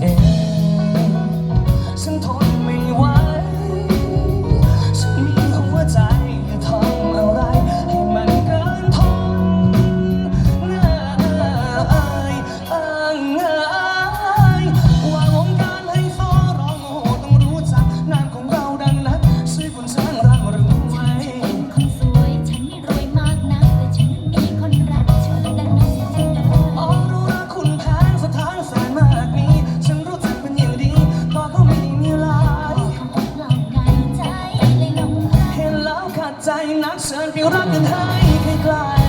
I. นไปรักกันให้ไกล